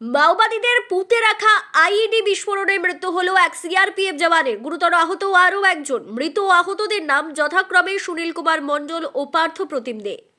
মাওবাদীদের পুঁতে রাখা আইইডি বিস্ফোরণে মৃত্যু হল এক সিআরপিএফ জওয়ানের। গুরুতর আহত আরও একজন। মৃত আহতদের নাম যথাক্রমে সুনীল কুমার মণ্ডল ও পার্থ প্রতিম দে।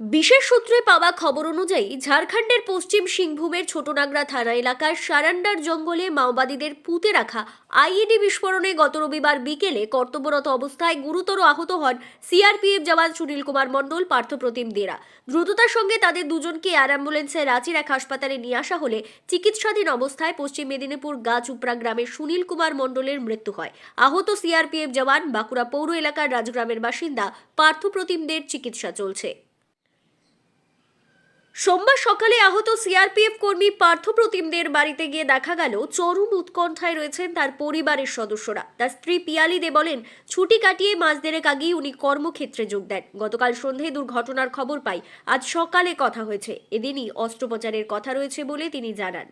বিশেষ সূত্রে পাওয়া খবর অনুযায়ী, ঝাড়খণ্ডের পশ্চিম সিংভূমের ছোটনাগড়া থানা এলাকার সারান্ডার জঙ্গলে মাওবাদীদের পুঁতে রাখা আইইডি বিস্ফোরণে গত রবিবার বিকেলে কর্তব্যরত অবস্থায় গুরুতর আহত হন সিআরপিএফ জওয়ান সুনীল কুমার মণ্ডল পার্থপ্রতিম দেরা। দ্রুততার সঙ্গে তাদের দুজনকে এয়ার অ্যাম্বুলেন্সে রাঁচির এক হাসপাতালে নিয়ে আসা হলে চিকিৎসাধীন অবস্থায় পশ্চিম মেদিনীপুর গাছউপড়া গ্রামের সুনীল কুমার মণ্ডলের মৃত্যু হয়। আহত সিআরপিএফ জওয়ান বাঁকুড়া পৌর এলাকার রাজগ্রামের বাসিন্দা পার্থপ্রতিম দের চিকিৎসা চলছে। সোমবার সকালে আহত সিআরপিএফ কর্মী পার্থপ্রতিমদের বাড়িতে গিয়ে দেখা গেল, চরম উৎকণ্ঠায় রয়েছেন তার পরিবারের সদস্যরা। তার স্ত্রী পিয়ালি দে বলেন, ছুটি কাটিয়ে মাস দেড়েক আগেই উনি কর্মক্ষেত্রে যোগ দেন। গতকাল সন্ধে দুর্ঘটনার খবর পাই। আজ সকালে কথা হয়েছে। এদিনই অস্ত্রোপচারের কথা রয়েছে বলে তিনি জানান।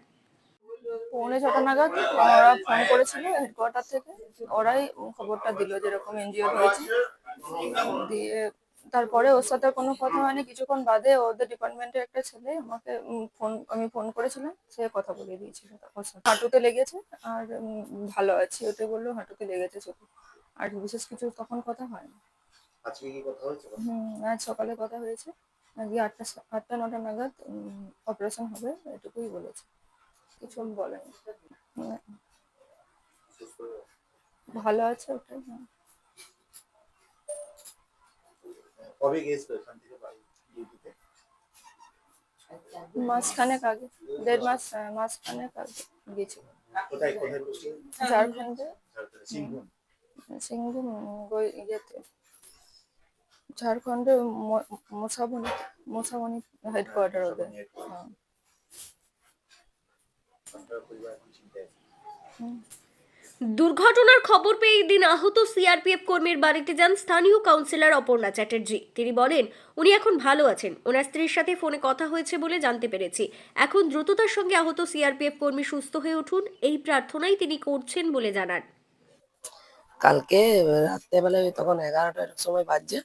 পৌনে ছটা নাগাদ ওরা ফোন করেছিল হেডকোয়ার্টার থেকে। ওরাই খবরটা দিল যেরকম এনজিও হয়েছে। দিয়ে তারপরে ওর সাথে কোনো কথা হয়নি। কিছুক্ষণ বাদে ওদের ডিপার্টমেন্টের একটা ছেলে আমাকে ফোন আমি ফোন করেছিলাম সে কথা বলে দিয়েছিল। ওর সাথে। হাঁটুতে লেগেছে আর ভালো আছি। ওতে বলল হাঁটুতে লেগেছে শুধু আর বিশেষ কিছু তখন কথা হয়নি। আজকে কি কথা হয়েছে? হুম আজ সকালে কথা হয়েছে। আজকে আটটা আটটা নটা নাগাদ অপারেশন হবে এটুকুই বলেছে। কিছু বলেনি। ভালো আছে ওটাই হ্যাঁ। কবে এখান থেকে বাড়ি ডিউটিতে? মাসখানেক আগে দেড় মাস হ্যাঁ, মাসখানেক আগে গেছিল কোথায় কোথায় পোস্টিং ঝাড়খণ্ডে। ঝাড়খণ্ডে সিংভূম? সিংভূম ইয়েতে। ঝাড়খণ্ডে মোসাবনি মোসাবনি হেডকোয়ার্টার ওদের। হ্যাঁ। দুর্ঘটনার খবর পেয়ে এই দিন আহত সিআরপিএফ কর্মীর বাড়িতে যান স্থানীয় কাউন্সিলর অপর্ণা চ্যাটার্জি। তিনি বলেন, উনি এখন ভালো আছেন। ওনার স্ত্রীর সাথে ফোনে কথা হয়েছে বলে জানতে পেরেছি। এখন দ্রুততার সঙ্গে আহত সিআরপিএফ কর্মী সুস্থ হয়ে উঠুন। এই প্রার্থনাই তিনি করছেন বলে জানান। কালকে রাত্রেবেলায় তখন এগারোটার সময় বাজছে।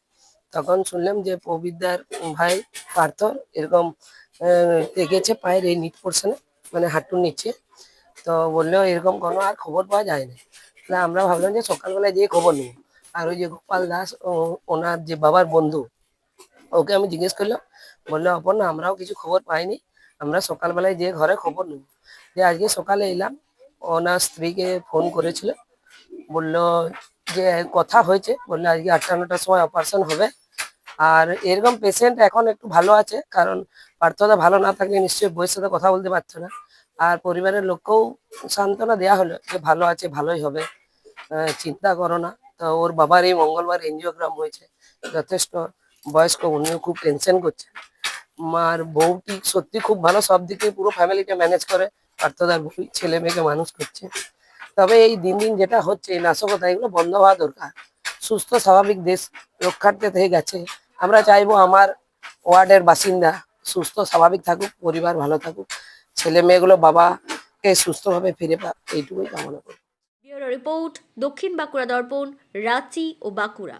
তখন শুনলাম যে পবিদ্যার ভাই পার্থ এরকম লেগেছে পায়ের এই নিট পোর্শনে মানে হাঁটুর নিচে। তো বললেও এরকম কোনো আর খবর পাওয়া যায় না তাহলে আমরা ভাবলাম যে সকালবেলায় গিয়ে খবর নেব আর ওই যে গোপাল দাস ওনার যে বাবার বন্ধু, ওকে আমি জিজ্ঞেস করলাম, বলল, অপর্ণা, আমরাও কিছু খবর পাইনি। আমরা সকালবেলায় যেয়ে ঘরে খবর নেব। যে আজকে সকালে এলাম, ওনার স্ত্রীকে ফোন করেছিল। বলল যে কথা হয়েছে। বলল, আজকে আটটা, নটার সময় অপারেশন হবে। আর এরকম পেশেন্ট এখন একটু ভালো আছে, কারণ পার্থদা ভালো না থাকলে নিশ্চয়ই বইয়ের সাথে কথা বলতে পারতো না। আর পরিবারের লোককেও সান্ত্বনা দেওয়া হলো যে ভালো আছে, ভালোই হবে। চিন্তা করো না। তো ওর বাবার এই মঙ্গলবার এনজিওগ্রাম হয়েছে। যথেষ্ট বয়স্ক, উনিও খুব টেনশন করছেন। মার বউটি সত্যি খুব ভালো, সব দিকে পুরো ফ্যামিলিকে ম্যানেজ করে। পার্থদার বউ, ছেলে মেয়েকে মানুষ করছে। তবে এই দিন দিন যেটা হচ্ছে, এই নাশকতা, এগুলো বন্ধ হওয়া দরকার। সুস্থ, স্বাভাবিক দেশ রক্ষার্থে থেকে গেছে। আমরা চাইব আমার ওয়ার্ডের বাসিন্দা সুস্থ, স্বাভাবিক থাকুক, পরিবার ভালো থাকুক। ছেলে মেয়েগুলো বাবা বাবাকে সুস্থভাবে ফিরে পাক এইটুকুই কামনা করি। রিপোর্ট দক্ষিণ বাঁকুড়া দর্পণ, রাঁচি ও বাঁকুড়া।